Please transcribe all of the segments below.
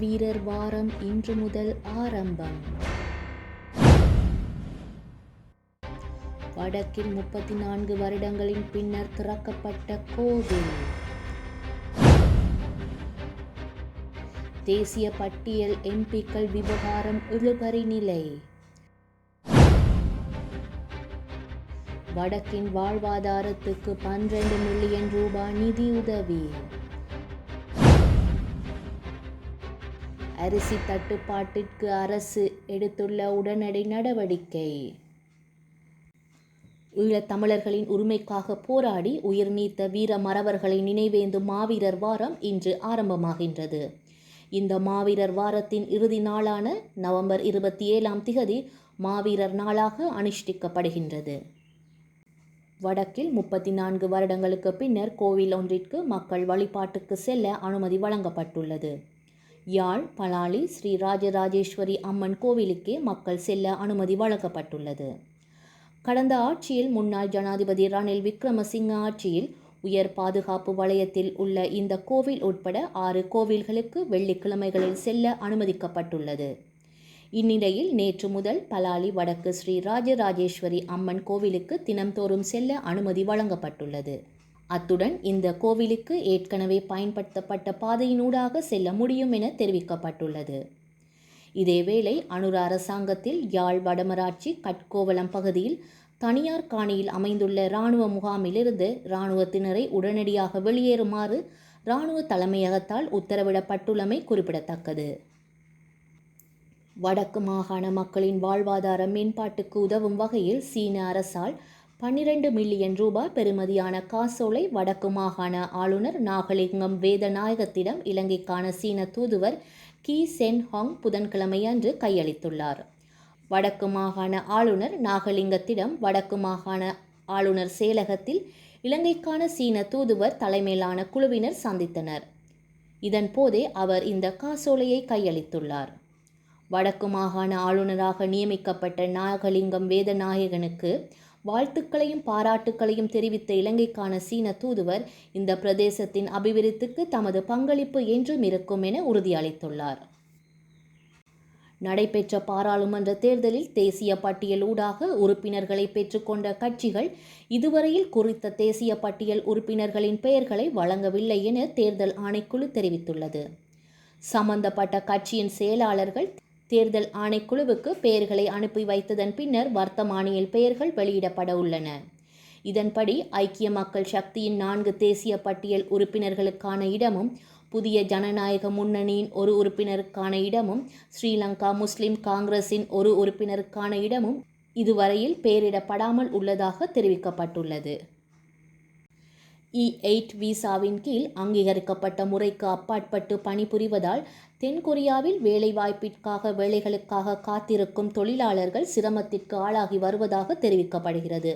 வீரர் வாரம் இன்று முதல் ஆரம்பம். வடக்கில் முப்பத்தி நான்கு வருடங்களின் பின்னர் திறக்கப்பட்ட கோவில். தேசிய பட்டியல் எம்பிக்கள் விவகாரம் இழுபறி நிலை. வடக்கின் வாழ்வாதாரத்துக்கு பன்னிரண்டு மில்லியன் ரூபாய் நிதியுதவி. அரிசி தட்டுப்பாட்டிற்கு அரசு எடுத்துள்ள உடனடி நடவடிக்கை. ஈழத்தமிழர்களின் உரிமைக்காக போராடி உயிர் நீத்த வீர மறவர்களை நினைவேந்தும் மாவீரர் வாரம் இன்று ஆரம்பமாகின்றது. இந்த மாவீரர் வாரத்தின் இறுதி நாளான நவம்பர் இருபத்தி ஏழாம் திகதி மாவீரர் நாளாக அனுஷ்டிக்கப்படுகின்றது. வடக்கில் முப்பத்தி நான்கு வருடங்களுக்கு பின்னர் கோவில் ஒன்றிற்கு மக்கள் வழிபாட்டுக்கு செல்ல அனுமதி வழங்கப்பட்டுள்ளது. யாழ் பலாலி ஸ்ரீ ராஜராஜேஸ்வரி அம்மன் கோவிலுக்கே மக்கள் செல்ல அனுமதி வழங்கப்பட்டுள்ளது. கடந்த ஆட்சியில் முன்னாள் ஜனாதிபதி ரணில் விக்ரமசிங்க ஆட்சியில் உயர் பாதுகாப்பு வலயத்தில் உள்ள இந்த கோவில் உட்பட ஆறு கோவில்களுக்கு வெள்ளிக்கிழமைகளில் செல்ல அனுமதிக்கப்பட்டுள்ளது. இந்நிலையில் நேற்று முதல் பலாலி வடக்கு ஸ்ரீ ராஜராஜேஸ்வரி அம்மன் கோவிலுக்கு தினம்தோறும் செல்ல அனுமதி வழங்கப்பட்டுள்ளது. அத்துடன் இந்த கோவிலுக்கு ஏற்கனவே பயன்படுத்தப்பட்ட பாதையினூடாக செல்ல முடியும் என தெரிவிக்கப்பட்டுள்ளது. இதேவேளை அனுர அரசாங்கத்தில் யாழ் வடமராட்சி கட்கோவளம் பகுதியில் தனியார் காணியில் அமைந்துள்ள இராணுவ முகாமிலிருந்து இராணுவத்தினரை உடனடியாக வெளியேறுமாறு இராணுவ தலைமையகத்தால் உத்தரவிடப்பட்டுள்ளமை குறிப்பிடத்தக்கது. வடக்கு மாகாண மக்களின் வாழ்வாதார மேம்பாட்டுக்கு உதவும் வகையில் சீன அரசால் பன்னிரண்டு மில்லியன் ரூபாய் பெறுமதியான காசோலை வடக்கு மாகாண ஆளுநர் நாகலிங்கம் வேதநாயகத்திடம் இலங்கைக்கான சீன தூதுவர் கி சென் ஹாங் புதன்கிழமை அன்று கையளித்துள்ளார். வடக்கு மாகாண ஆளுநர் நாகலிங்கத்திடம் வடக்கு மாகாண ஆளுநர் செயலகத்தில் இலங்கைக்கான சீன தூதுவர் தலைமையிலான குழுவினர் சந்தித்தனர். இதன் போதே அவர் இந்த காசோலையை கையளித்துள்ளார். வடக்கு மாகாண ஆளுநராக நியமிக்கப்பட்ட நாகலிங்கம் வேதநாயகனுக்கு வாழ்த்துக்களையும் பாராட்டுக்களையும் தெரிவித்த இலங்கைக்கான சீன தூதுவர் இந்த பிரதேசத்தின் அபிவிருத்திக்கு தமது பங்களிப்பு என்றும் இருக்கும் என உறுதியளித்துள்ளார். நடைபெற்ற பாராளுமன்ற தேர்தலில் தேசிய பட்டியல் ஊடாக உறுப்பினர்களை பெற்றுக்கொண்ட கட்சிகள் இதுவரையில் குறித்த தேசிய பட்டியல் உறுப்பினர்களின் பெயர்களை வழங்கவில்லை என தேர்தல் ஆணைக்குழு தெரிவித்துள்ளது. சம்பந்தப்பட்ட கட்சியின் செயலாளர்கள் தேர்தல் ஆணைக்குழுவுக்கு பெயர்களை அனுப்பி வைத்ததன் பின்னர் வர்த்தமானியில் பெயர்கள் வெளியிடப்பட உள்ளன. இதன்படி ஐக்கிய மக்கள் சக்தியின் நான்கு தேசிய பட்டியல் உறுப்பினர்களுக்கான இடமும் புதிய ஜனநாயக முன்னணியின் ஒரு உறுப்பினருக்கான இடமும் ஸ்ரீலங்கா முஸ்லிம் காங்கிரஸின் ஒரு உறுப்பினருக்கான இடமும் இதுவரையில் பெயரிடப்படாமல் உள்ளதாக தெரிவிக்கப்பட்டுள்ளது. இ எயிட் விசாவின் கீழ் அங்கீகரிக்கப்பட்ட முறைக்கு அப்பாற்பட்டு பணிபுரிவதால் தென்கொரியாவில் வேலைவாய்ப்பிற்காக வேலைகளுக்காக காத்திருக்கும் தொழிலாளர்கள் சிரமத்திற்கு ஆளாகி வருவதாக தெரிவிக்கப்படுகிறது.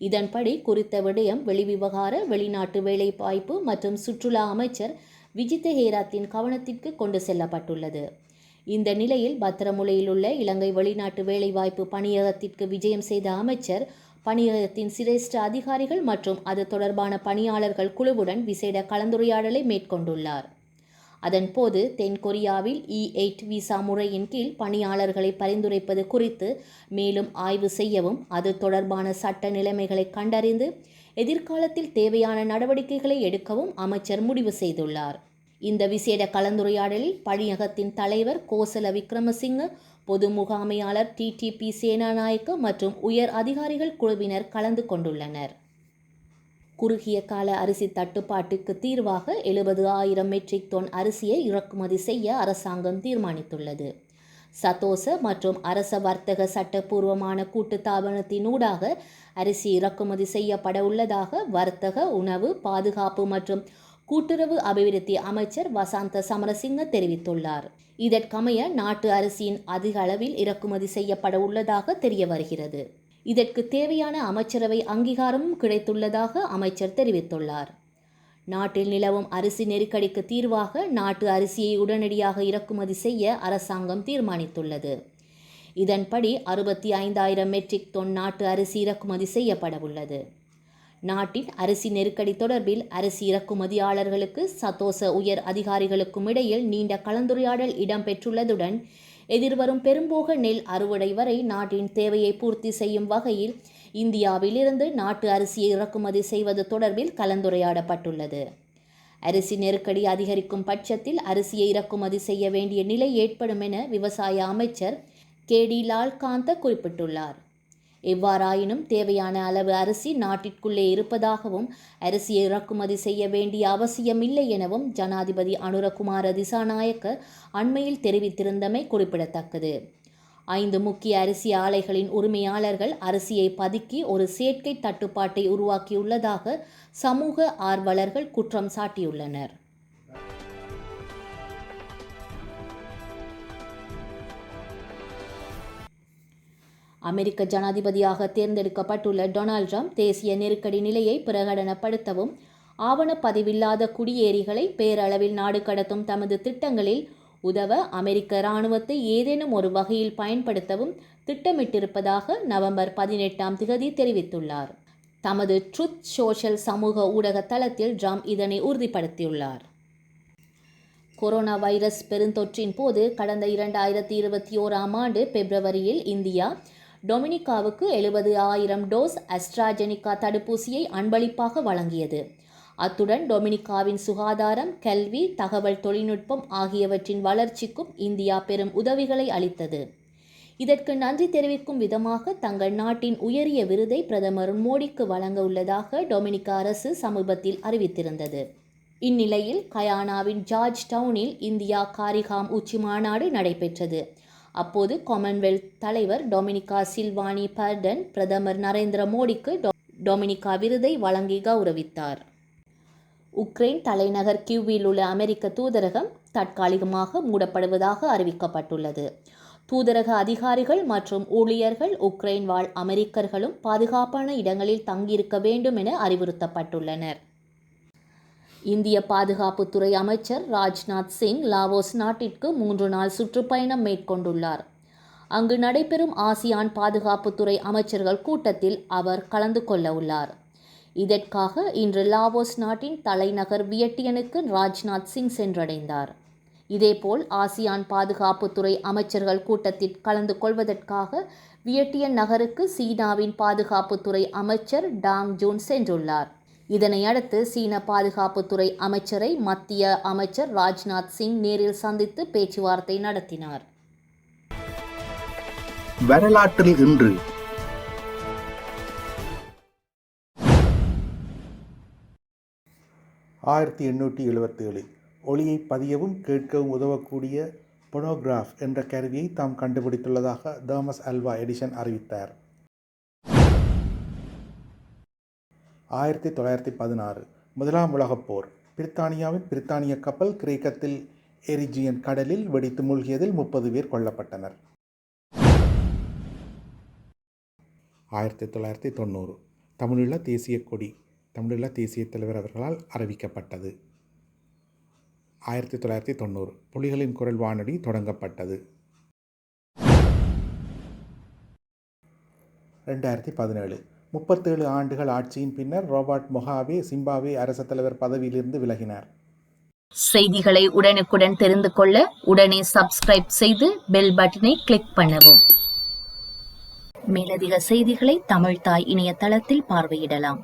இதன்படி குறித்த விடயம் வெளிவிவகார வெளிநாட்டு வேலைவாய்ப்பு மற்றும் சுற்றுலா அமைச்சர் விஜித்த ஹேராத்தின் கவனத்திற்கு கொண்டு செல்லப்பட்டுள்ளது. இந்த நிலையில் பத்திரமுலையில் உள்ள இலங்கை வெளிநாட்டு வேலைவாய்ப்பு பணியகத்திற்கு விஜயம் செய்த அமைச்சர் பணியகத்தின் சிரேஷ்ட அதிகாரிகள் மற்றும் அது தொடர்பான பணியாளர்கள் குழுவுடன் விசேட கலந்துரையாடலை மேற்கொண்டுள்ளார். அதன்போது தென்கொரியாவில் இ e எயிட் விசா முறையின் கீழ் பணியாளர்களை பரிந்துரைப்பது குறித்து மேலும் ஆய்வு செய்யவும் அது தொடர்பான சட்ட நிலைமைகளை கண்டறிந்து எதிர்காலத்தில் தேவையான நடவடிக்கைகளை எடுக்கவும் அமைச்சர் முடிவு செய்துள்ளார். இந்த விசேட கலந்துரையாடலில் பணியகத்தின் தலைவர் கோசல விக்ரமசிங்க பொது முகாமையாளர் டிடிபி சேனாநாயக்க மற்றும் உயர் அதிகாரிகள் குழுவினர் கலந்து கொண்டுள்ளனர். குறுகிய கால அரிசி தட்டுப்பாட்டுக்கு தீர்வாக எழுபது ஆயிரம் மெட்ரிக் டன் அரிசியை இறக்குமதி செய்ய அரசாங்கம் தீர்மானித்துள்ளது. சதோச மற்றும் அரச வர்த்தக சட்டப்பூர்வமான கூட்டுத்தாபனத்தினூடாக அரிசி இறக்குமதி செய்யப்பட உள்ளதாக வர்த்தக உணவு பாதுகாப்பு மற்றும் கூட்டுறவு அபிவிருத்தி அமைச்சர் வசந்த சமரசிங்க தெரிவித்துள்ளார். இதற்கமைய நாட்டு அரிசியின் அதிக அளவில் இறக்குமதி செய்யப்பட உள்ளதாக தெரிய வருகிறது. இதற்கு தேவையான அமைச்சரவை அங்கீகாரமும் கிடைத்துள்ளதாக அமைச்சர் தெரிவித்துள்ளார். நாட்டில் நிலவும் அரிசி நெருக்கடிக்கு தீர்வாக நாட்டு அரிசியை உடனடியாக இறக்குமதி செய்ய அரசாங்கம் தீர்மானித்துள்ளது. இதன்படி அறுபத்தி ஐந்தாயிரம் மெட்ரிக் தொன் நாட்டு அரிசி இறக்குமதி செய்யப்படவுள்ளது நாட்டின் அரிசி நெருக்கடி தொடர்பில் அரிசி இறக்குமதியாளர்களுக்கு சதோச உயர் அதிகாரிகளுக்கும் இடையில் நீண்ட கலந்துரையாடல் இடம்பெற்றுள்ளதுடன் எதிர்வரும் பெரும்போக நெல் அறுவடை வரை நாட்டின் தேவையை பூர்த்தி செய்யும் வகையில் இந்தியாவிலிருந்து நாட்டு அரிசியை இறக்குமதி செய்வது தொடர்பில் கலந்துரையாடப்பட்டுள்ளது. அரிசி நெருக்கடி அதிகரிக்கும் பட்சத்தில் அரிசியை இறக்குமதி செய்ய வேண்டிய நிலை ஏற்படும் என விவசாய அமைச்சர் கே டி லால்காந்த குறிப்பிட்டுள்ளார். எவ்வாறாயினும் தேவையான அளவு அரிசி நாட்டிற்குள்ளே இருப்பதாகவும் அரிசி இறக்குமதி செய்ய வேண்டிய அவசியமில்லை எனவும் ஜனாதிபதி அனுரகுமார திசாநாயக்க அண்மையில் தெரிவித்திருந்தமை குறிப்பிடத்தக்கது. ஐந்து முக்கிய அரிசி ஆலைகளின் உரிமையாளர்கள் அரிசியை பதுக்கி ஒரு சேர்க்கை தட்டுப்பாட்டை உருவாக்கியுள்ளதாக சமூக ஆர்வலர்கள் குற்றம் சாட்டியுள்ளனர். அமெரிக்க ஜனாதிபதியாக தேர்ந்தெடுக்கப்பட்டுள்ள டொனால்ட் ட்ரம்ப் தேசிய நெருக்கடி நிலையை பிரகடனப்படுத்தவும் ஆவணப்பதிவில்லாத குடியேறிகளை பேரளவில் நாடு கடத்தும் தமது திட்டங்களில் உதவ அமெரிக்க இராணுவத்தை ஏதேனும் ஒரு வகையில் பயன்படுத்தவும் திட்டமிட்டிருப்பதாக நவம்பர் பதினெட்டாம் திகதி தெரிவித்துள்ளார். தமது ட்ருத் சோஷல் சமூக ஊடக தளத்தில் ட்ரம்ப் இதனை உறுதிப்படுத்தியுள்ளார். கொரோனா வைரஸ் பெருந்தொற்றின் போது கடந்த இரண்டாயிரத்தி இருபத்தி ஓராம் ஆண்டு பிப்ரவரியில் இந்தியா டொமினிகாவுக்கு எழுபது ஆயிரம் டோஸ் அஸ்ட்ராஜெனிகா தடுப்பூசியை அன்பளிப்பாக வழங்கியது. அத்துடன் டொமினிகாவின் சுகாதாரம் கல்வி தகவல் தொழில்நுட்பம் ஆகியவற்றின் வளர்ச்சிக்கும் இந்தியா பெரும் உதவிகளை அளித்தது. இதற்கு நன்றி தெரிவிக்கும் விதமாக தங்கள் நாட்டின் உயரிய விருதை பிரதமர் மோடிக்கு வழங்க உள்ளதாக டொமினிகா அரசு சமீபத்தில் அறிவித்திருந்தது. இந்நிலையில் கயானாவின் ஜார்ஜ் டவுனில் இந்தியா காரிகாம் உச்சி மாநாடு நடைபெற்றது. அப்போது காமன்வெல்த் தலைவர் டொமினிகா சில்வானி பர்டன் பிரதமர் நரேந்திர மோடிக்கு டொமினிகா விருதை வழங்கி கௌரவித்தார். உக்ரைன் தலைநகர் கியூவில் உள்ள அமெரிக்க தூதரகம் தற்காலிகமாக மூடப்படுவதாக அறிவிக்கப்பட்டுள்ளது. தூதரக அதிகாரிகள் மற்றும் ஊழியர்கள் உக்ரைன் வாழ் அமெரிக்கர்களும் பாதுகாப்பான இடங்களில் தங்கியிருக்க வேண்டும் என அறிவுறுத்தப்பட்டுள்ளனர். இந்திய பாதுகாப்புத்துறை அமைச்சர் ராஜ்நாத் சிங் லாவோஸ் நாட்டிற்கு மூன்று நாள் சுற்றுப்பயணம் மேற்கொண்டுள்ளார். அங்கு நடைபெறும் ஆசியான் பாதுகாப்புத்துறை அமைச்சர்கள் கூட்டத்தில் அவர் கலந்து கொள்ள உள்ளார். இதற்காக இன்று லாவோஸ் நாட்டின் தலைநகர் வியட்டியனுக்கு ராஜ்நாத் சிங் சென்றடைந்தார். இதேபோல் ஆசியான் பாதுகாப்புத்துறை அமைச்சர்கள் கூட்டத்தில் கலந்து கொள்வதற்காக வியட்டியன் நகருக்கு சீனாவின் பாதுகாப்புத்துறை அமைச்சர் டாங் ஜூன் சென்றுள்ளார். இதனையடுத்து சீன பாதுகாப்புத்துறை அமைச்சரை மத்திய அமைச்சர் ராஜ்நாத் சிங் நேரில் சந்தித்து பேச்சுவார்த்தை நடத்தினார். வரலாற்றில் இன்று. ஆயிரத்தி எண்ணூற்றி எழுபத்தேழு ஒளியை பதியவும் கேட்கவும் உதவக்கூடிய பொனோகிராஃப் என்ற கருவியை தாம் கண்டுபிடித்துள்ளதாக தாமஸ் அல்வா எடிசன் அறிவித்தார். ஆயிரத்தி தொள்ளாயிரத்தி பதினாறு முதலாம் உலகப் போர். பிரித்தானியாவின் பிரித்தானிய கப்பல் கிரேக்கத்தில் எரிஜியன் கடலில் வெடித்து மூழ்கியதில் முப்பது பேர் கொல்லப்பட்டனர். ஆயிரத்தி தொள்ளாயிரத்தி தொண்ணூறு தமிழீழ தேசிய கொடி தமிழீழ தேசிய தலைவர் அவர்களால் அறிவிக்கப்பட்டது. ஆயிரத்தி தொள்ளாயிரத்தி தொண்ணூறு புலிகளின் குரல் வானொலி தொடங்கப்பட்டது. ரெண்டாயிரத்தி பதினேழு முப்பத்தேழு ஆண்டுகள் ஆட்சியின் பின்னர் ரோபர்ட் மொஹாவே சிம்பாவே அரச தலைவர் பதவியிலிருந்து விலகினார். செய்திகளை உடனுக்குடன் தெரிந்து கொள்ள உடனே சப்ஸ்கிரைப் செய்து பெல் பட்டனை கிளிக் பண்ணவும். மேலதிக செய்திகளை தமிழ்தாய் இணையதளத்தில் பார்வையிடலாம்.